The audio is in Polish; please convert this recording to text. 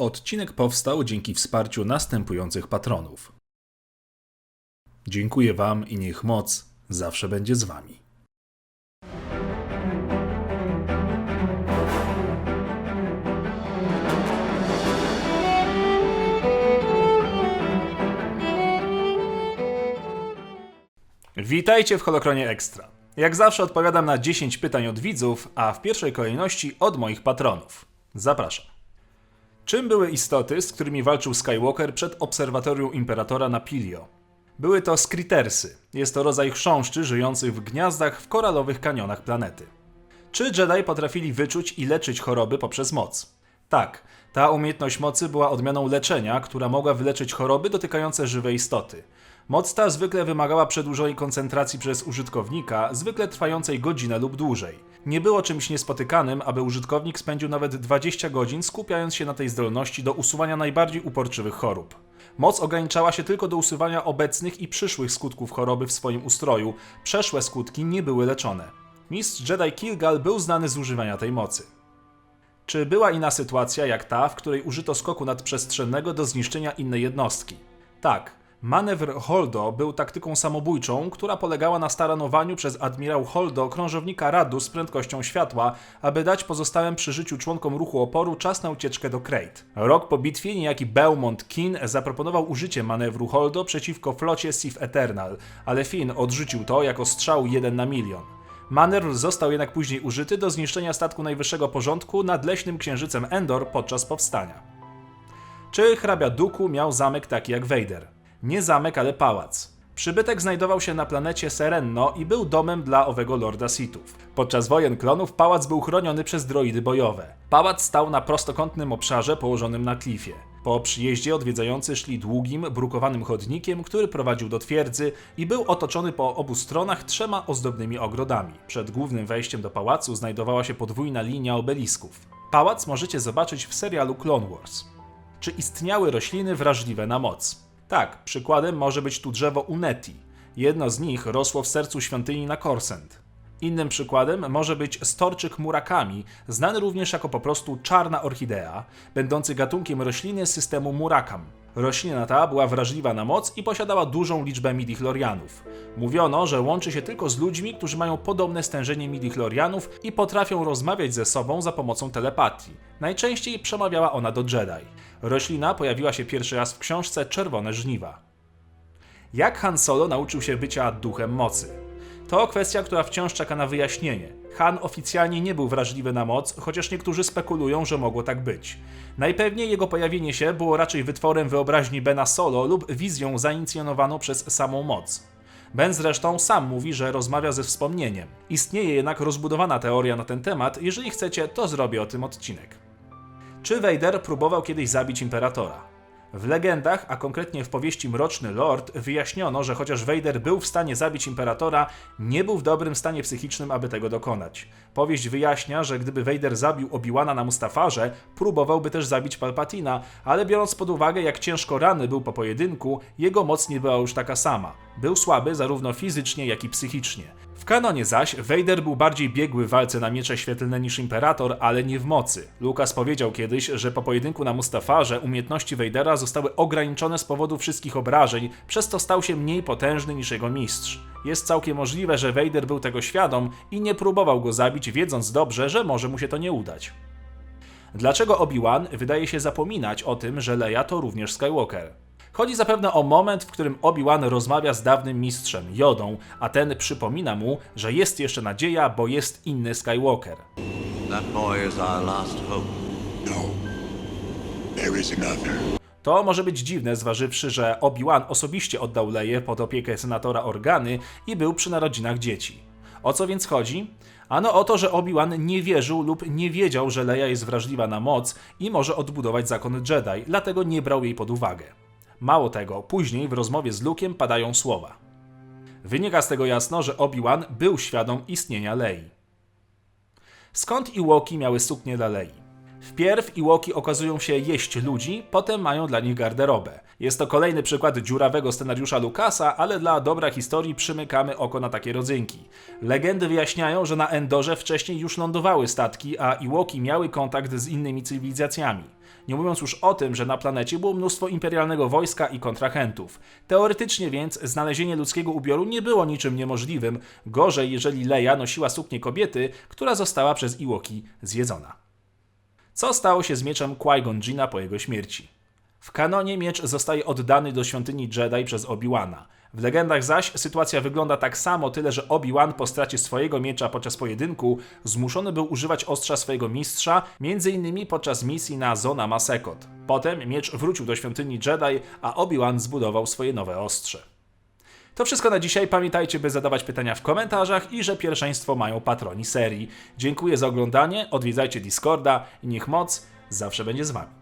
Odcinek powstał dzięki wsparciu następujących patronów. Dziękuję Wam i niech moc zawsze będzie z Wami. Witajcie w Holokronie Extra. Jak zawsze odpowiadam na 10 pytań od widzów, a w pierwszej kolejności od moich patronów. Zapraszam. Czym były istoty, z którymi walczył Skywalker przed obserwatorium Imperatora na Pilio? Były to Skritersy. Jest to rodzaj chrząszczy żyjących w gniazdach w koralowych kanionach planety. Czy Jedi potrafili wyczuć i leczyć choroby poprzez moc? Tak, ta umiejętność mocy była odmianą leczenia, która mogła wyleczyć choroby dotykające żywe istoty. Moc ta zwykle wymagała przedłużonej koncentracji przez użytkownika, zwykle trwającej godzinę lub dłużej. Nie było czymś niespotykanym, aby użytkownik spędził nawet 20 godzin skupiając się na tej zdolności do usuwania najbardziej uporczywych chorób. Moc ograniczała się tylko do usuwania obecnych i przyszłych skutków choroby w swoim ustroju, przeszłe skutki nie były leczone. Mistrz Jedi Kilgal był znany z używania tej mocy. Czy była inna sytuacja jak ta, w której użyto skoku nadprzestrzennego do zniszczenia innej jednostki? Tak. Manewr Holdo był taktyką samobójczą, która polegała na staranowaniu przez admirał Holdo krążownika Radu z prędkością światła, aby dać pozostałym przy życiu członkom ruchu oporu czas na ucieczkę do Krayt. Rok po bitwie niejaki Belmont Kin zaproponował użycie manewru Holdo przeciwko flocie Sith Eternal, ale Finn odrzucił to jako strzał 1 na milion. Manewr został jednak później użyty do zniszczenia statku najwyższego porządku nad leśnym księżycem Endor podczas powstania. Czy hrabia Duku miał zamek taki jak Vader? Nie zamek, ale pałac. Przybytek znajdował się na planecie Serenno i był domem dla owego lorda Sithów. Podczas wojen klonów pałac był chroniony przez droidy bojowe. Pałac stał na prostokątnym obszarze położonym na klifie. Po przyjeździe odwiedzający szli długim, brukowanym chodnikiem, który prowadził do twierdzy i był otoczony po obu stronach trzema ozdobnymi ogrodami. Przed głównym wejściem do pałacu znajdowała się podwójna linia obelisków. Pałac możecie zobaczyć w serialu Clone Wars. Czy istniały rośliny wrażliwe na moc? Tak, przykładem może być tu drzewo Uneti. Jedno z nich rosło w sercu świątyni na Korsent. Innym przykładem może być storczyk Murakami, znany również jako po prostu czarna orchidea, będący gatunkiem rośliny systemu Murakam. Roślina ta była wrażliwa na moc i posiadała dużą liczbę midichlorianów. Mówiono, że łączy się tylko z ludźmi, którzy mają podobne stężenie midichlorianów i potrafią rozmawiać ze sobą za pomocą telepatii. Najczęściej przemawiała ona do Jedi. Roślina pojawiła się pierwszy raz w książce Czerwone Żniwa. Jak Han Solo nauczył się bycia duchem mocy? To kwestia, która wciąż czeka na wyjaśnienie. Han oficjalnie nie był wrażliwy na moc, chociaż niektórzy spekulują, że mogło tak być. Najpewniej jego pojawienie się było raczej wytworem wyobraźni Bena Solo lub wizją zainicjonowaną przez samą moc. Ben zresztą sam mówi, że rozmawia ze wspomnieniem. Istnieje jednak rozbudowana teoria na ten temat, jeżeli chcecie, to zrobię o tym odcinek. Czy Vader próbował kiedyś zabić imperatora? W legendach, a konkretnie w powieści Mroczny Lord, wyjaśniono, że chociaż Vader był w stanie zabić imperatora, nie był w dobrym stanie psychicznym, aby tego dokonać. Powieść wyjaśnia, że gdyby Vader zabił Obi-Wana na Mustafarze, próbowałby też zabić Palpatina, ale biorąc pod uwagę, jak ciężko rany był po pojedynku, jego moc nie była już taka sama. Był słaby zarówno fizycznie, jak i psychicznie. W kanonie zaś Vader był bardziej biegły w walce na miecze świetlne niż Imperator, ale nie w mocy. Lucas powiedział kiedyś, że po pojedynku na Mustafarze umiejętności Vadera zostały ograniczone z powodu wszystkich obrażeń, przez to stał się mniej potężny niż jego mistrz. Jest całkiem możliwe, że Vader był tego świadom i nie próbował go zabić, wiedząc dobrze, że może mu się to nie udać. Dlaczego Obi-Wan wydaje się zapominać o tym, że Leia to również Skywalker? Chodzi zapewne o moment, w którym Obi-Wan rozmawia z dawnym mistrzem, Jodą, a ten przypomina mu, że jest jeszcze nadzieja, bo jest inny Skywalker. That boy is our last hope. No. There is another. To może być dziwne, zważywszy, że Obi-Wan osobiście oddał Leję pod opiekę senatora Organy i był przy narodzinach dzieci. O co więc chodzi? Ano o to, że Obi-Wan nie wierzył lub nie wiedział, że Leia jest wrażliwa na moc i może odbudować zakon Jedi, dlatego nie brał jej pod uwagę. Mało tego, później w rozmowie z Luke'em padają słowa. Wynika z tego jasno, że Obi-Wan był świadom istnienia Lei. Skąd Iwoki miały suknię dla Lei? Wpierw Iłoki okazują się jeść ludzi, potem mają dla nich garderobę. Jest to kolejny przykład dziurawego scenariusza Lucasa, ale dla dobra historii przymykamy oko na takie rodzynki. Legendy wyjaśniają, że na Endorze wcześniej już lądowały statki, a Iłoki miały kontakt z innymi cywilizacjami. Nie mówiąc już o tym, że na planecie było mnóstwo imperialnego wojska i kontrahentów. Teoretycznie więc znalezienie ludzkiego ubioru nie było niczym niemożliwym, gorzej jeżeli Leia nosiła suknię kobiety, która została przez Iłoki zjedzona. Co stało się z mieczem Qui-Gon Jinna po jego śmierci? W kanonie miecz zostaje oddany do świątyni Jedi przez Obi-Wana. W legendach zaś sytuacja wygląda tak samo, tyle że Obi-Wan po stracie swojego miecza podczas pojedynku zmuszony był używać ostrza swojego mistrza, m.in. podczas misji na Zona Masekot. Potem miecz wrócił do świątyni Jedi, a Obi-Wan zbudował swoje nowe ostrze. To wszystko na dzisiaj. Pamiętajcie, by zadawać pytania w komentarzach i że pierwszeństwo mają patroni serii. Dziękuję za oglądanie, odwiedzajcie Discorda i niech moc zawsze będzie z wami.